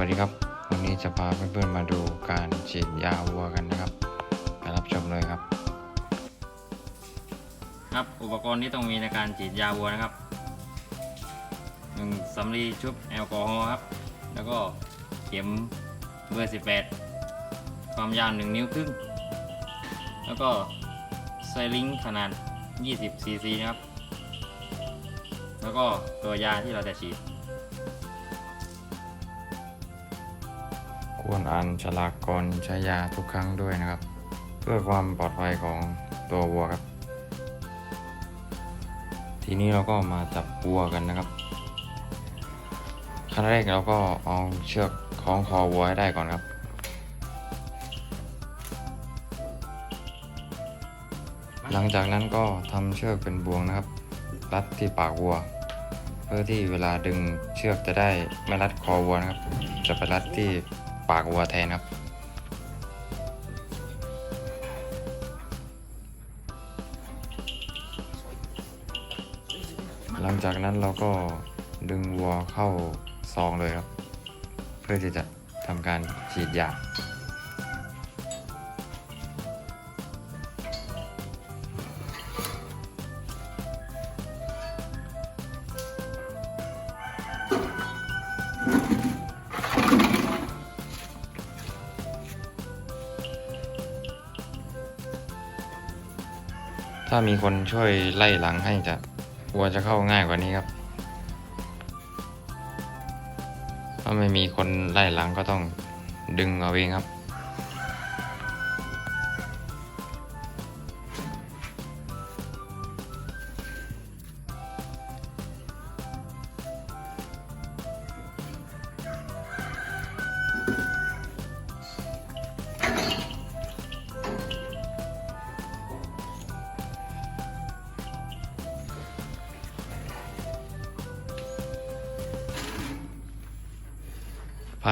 วัสดีครับ วันนี้จะพาเพื่อนๆมาดูการฉีดยาวัวกันนะครับไปรับชมเลยครับ ครับอุปกรณ์ที่ต้องมีในการฉีดยาวัวนะครับหนึ่งสำลีชุบแอลกอฮอล์ครับ แล้วก็เข็มเบอร์ 18 ความยาว1นิ้วครึ่ง แล้วก็ไซลิงขนาด 20ซีซีนะครับ แล้วก็ตัวยาที่เราจะฉีด ควรอ่านฉลากก่อนใช้ยาทุกครั้งด้วยนะครับ เพื่อความปลอดภัยของตัววัวครับ ทีนี้เราก็มาจับวัวกันนะครับขั้นแรกเราก็เอาเชือกคล้องคอวัวให้ได้ก่อนครับ หลังจากนั้นก็ทำเชือกเป็นบ่วงนะครับ รัดที่ปากวัว เพื่อที่เวลาดึงเชือกจะได้ไม่รัดคอวัวนะครับ จะไปรัดที่ ปากวัวแทนครับ หลังจากนั้นเราก็ดึงวัวเข้าซองเลยครับ เพื่อที่จะทำการฉีดยา ถ้ามีคนช่วยไล่หลังให้จะวัวจะเข้าง่ายกว่านี้ครับ ถ้าไม่มีคนไล่หลังก็ต้องดึงเอาเองครับ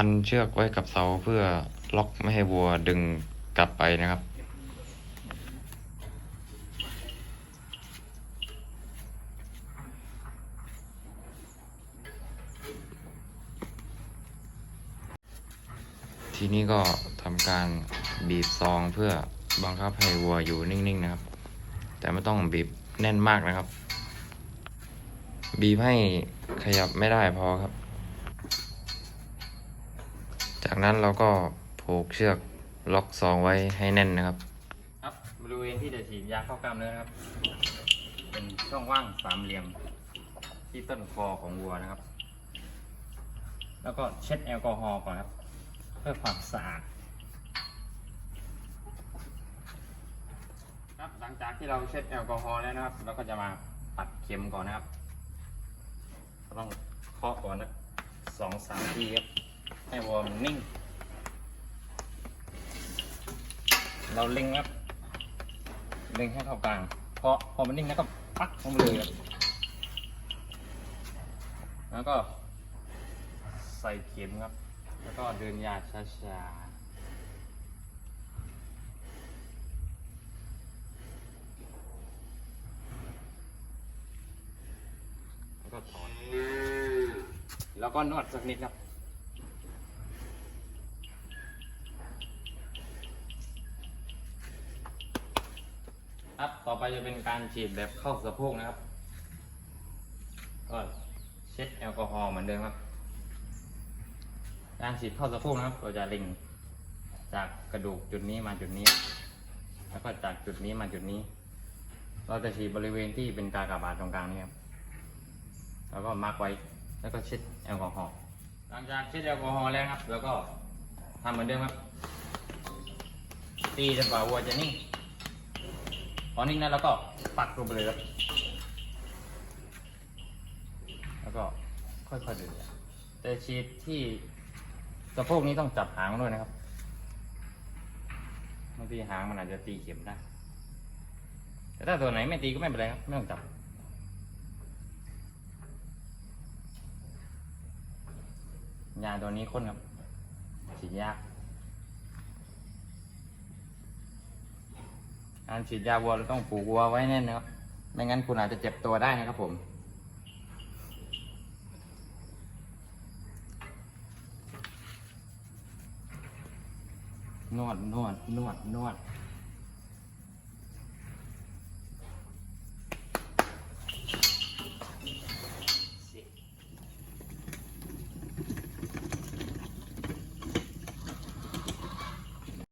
พันเชือกไว้กับเสาเพื่อล็อกไม่ให้วัวดึงกลับไปนะครับ ทีนี้ก็ทำการบีบซองเพื่อบังคับให้วัวอยู่นิ่งๆนะครับ แต่ไม่ต้องบีบแน่นมากนะครับ บีบให้ขยับไม่ได้พอครับ จากนั้นเราก็ผูกเชือกล็อกซองไว้ให้แน่นนะครับ ครับบริเวณที่จะฉีดยาเข้ากล้ามเนื้อนะครับ เป็นช่องว่างสามเหลี่ยม ที่ต้นคอของวัวนะครับ แล้วก็เช็ดแอลกอฮอล์ก่อนครับ เพื่อความสะอาดครับหลังจากที่เราเช็ดแอลกอฮอล์แล้วนะครับ เราก็จะมาปัดเข็มก่อนนะครับเราต้องเคาะก่อนนะสองสามทีครับ ให้วัวมันนิ่ง เราเล็งครับเล็งให้เข้ากลางพอพอมันนิ่งแล้วก็ปักลงไปเลยครับแล้วก็ ใส่เข็มครับ แล้วก็เดินยาช้าๆแล้วก็ถอนแล้วก็นวดสักนิดครับ ครับ ต่อไปจะเป็นการฉีดแบบเข้าสะโพกนะครับ ก็เช็ดแอลกอฮอล์เหมือนเดิมครับ การฉีดเข้าสะโพกนะครับ เราจะเล็งจากกระดูกจุดนี้มาจุดนี้ แล้วก็จากจุดนี้มาจุดนี้ เราจะฉีดบริเวณที่เป็นกากบาทตรงกลางนี่ครับ แล้วก็มาร์กไว้ แล้วก็เช็ดแอลกอฮอล์ หลังจากเช็ดแอลกอฮอล์แล้วครับ แล้วก็ทำเหมือนเดิมครับตีจนกว่าวัวจะนิ่ง พอนิ่งนั้นเราก็ปักลงไปเลยครับ แล้วก็ค่อยๆดึงแต่ฉีดที่สะโพกนี้ต้องจับหางด้วยนะครับบางทีหางมันอาจจะตีเข็มได้ แต่ถ้าตัวไหนไม่ตีก็ไม่เป็นไรครับ ไม่ต้องจับ ยาตัวนี้ข้นครับฉีดยาก การฉีดยาวัวเราต้องผูกวัวไว้แน่นนะครับไม่งั้นคุณอาจจะเจ็บตัวได้นะครับผมนวดนวดนวดนวด